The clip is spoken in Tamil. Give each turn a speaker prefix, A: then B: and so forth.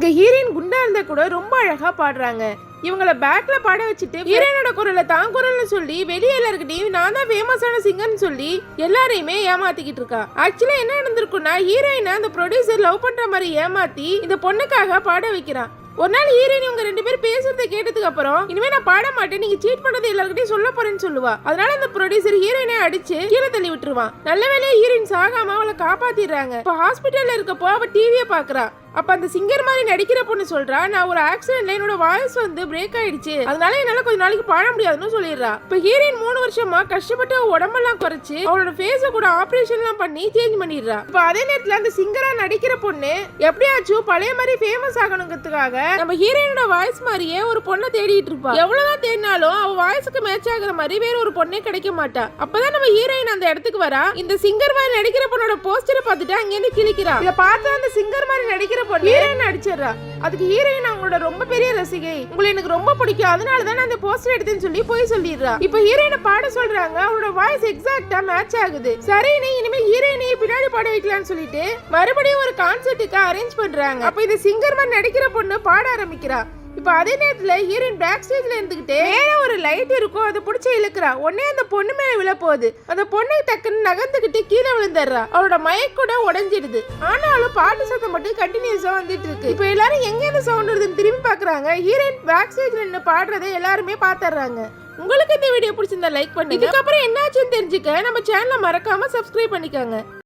A: இங்க ஹீரோயின் குண்டா இருந்தா கூட ரொம்ப அழகா பாடுறாங்க. இவங்கள பேக்ல பாட வச்சுட்டு ஹீரோயினோட குரலை தான் குரல்னு சொல்லி வெளியே எல்லாருக்கிட்டையும் நான் தான் ஃபேமஸான சிங்கர்னு சொல்லி எல்லாரையுமே ஏமாத்திக்கிட்டு இருக்கா. ஆக்சுவலா என்ன நடந்திருக்குன்னா ஹீரோயினை அந்த ப்ரொடியூசர் லவ் பண்ற மாதிரி ஏமாத்தி இந்த பொண்ணுக்காக பாட வைக்கிறான் ஒரு நாள் ஹீரோயின் இவங்க ரெண்டு பேரும் பேசுறதை கேட்டதுக்கு அப்புறம் இனிமே நான் பாட மாட்டேன் நீங்க சீட் பண்ணது எல்லாருக்கிட்டையும் சொல்ல போறேன்னு சொல்லுவா. அதனால அந்த ப்ரொடியூசர் ஹீரோயினை அடிச்சு கீழே தள்ளி விட்டுருவான். நல்ல வேலையா ஹீரோயின் சாகாம அவளை காப்பாத்திடுறாங்க. இப்ப ஹாஸ்பிட்டல்ல இருக்கப்போ அவ டிவியை பாக்குறா. அப்ப அந்த சிங்கர் மாதிரி நடிக்கிற பொண்ணு சொல்றா நான் ஒரு ஆக்சிடென்ட்ல என்னோட வாய்ஸ் வந்து பிரேக் ஆயிடுச்சு. அதனால என்னால கொஞ்ச நாளைக்கு பாட முடியாதுன்னு சொல்லிடுறா. இப்ப ஹீரோயின் மூணு வருஷமா கஷ்டப்பட்டு உடம்பெல்லாம் குறைச்சு அவளோட ஃபேஸை கூட ஆபரேஷன் எல்லாம் பண்ணி சேஞ்ச் பண்ணிடுறா. இப்ப அதே நேரத்துல அந்த சிங்கரா நடிக்கிற பொண்ணு எப்படியாச்சும் பழைய மாதிரி ஃபேமஸ் ஆகணுங்கிறதுக்காக நம்ம ஹீரோயினோட வாய்ஸ் மாதிரியே ஒரு பொண்ணை தேடிட்டு இருப்பா. எவ்வளவுதான் தேடினாலும் அவ வாய்ஸுக்கு மேட்ச் ஆகுற மாதிரி வேற ஒரு பொண்ணே கிடைக்க மாட்டா. அப்பதான் நம்ம ஹீரோயின் அந்த இடத்துக்கு வரா. இந்த சிங்கர் மாதிரி நடிக்கிற பொண்ணோட போஸ்டரை பார்த்துட்டு அங்கிருந்து கிழிக்கிறா. இதை பார்த்து அந்த சிங்கர் மாதிரி நடிக்கிற பொண்ணு ஹீரோயின் அடிச்சிடுறா? அதுக்கு ஹீரோயின் அவங்களோட ரொம்ப பெரிய ரசிகை. உங்களை எனக்கு ரொம்ப பிடிக்கும். அதனால தான் அந்த போஸ்டர் எடுத்தேன்னு சொல்லி போய் சொல்லிடுறா. இப்போ ஹீரோயினை பாட சொல்றாங்க. அவரோட வாய்ஸ் எக்ஸாக்டா மேட்ச் ஆகுது. சரி நீ இனிமே ஹீரோயினையே பின்னாடி பாட வைக்கலாம்னு சொல்லிட்டு மறுபடியும் ஒரு கான்சர்ட்டுக்கு அரேஞ்ச் பண்றாங்க. அப்ப இந்த சிங்கர் மாதிரி நடிக்கிற பொண்ணு பாட ஆரம்பிக்கிறா. இப்போ அதே நேரத்தில் ஹீரோயின் பேக் ஸ்டேஜில் இருந்துக்கிட்டே வேற ஒரு லைட் இருக்கும். அதை பிடிச்சி இழுக்கிறா. உடனே அந்த பொண்ணு மேலே விழ போகுது அந்த பொண்ணு டக்குன்னு நகர்ந்துக்கிட்டு கீழே விழுந்துடுறா. அவளோட மயக்கூட உடஞ்சிடுது. ஆனாலும் பாட்டு சத்தம் மட்டும் கண்டினியூஸாக வந்துட்டு இருக்கு. இப்போ எல்லாரும் எங்கே இருந்து சவுண்ட் வருதுன்னு திரும்பி பார்க்குறாங்க ஹீரோயின் பேக் ஸ்டேஜில் நின்று பாடுறதை எல்லாருமே பார்த்துடுறாங்க உங்களுக்கு இந்த வீடியோ பிடிச்சிருந்தா லைக் பண்ணி இதுக்கப்புறம் என்னாச்சுன்னு தெரிஞ்சுக்க நம்ம சேனலை மறக்காம சப்ஸ்கிரைப் பண்ணிக்கோங்க.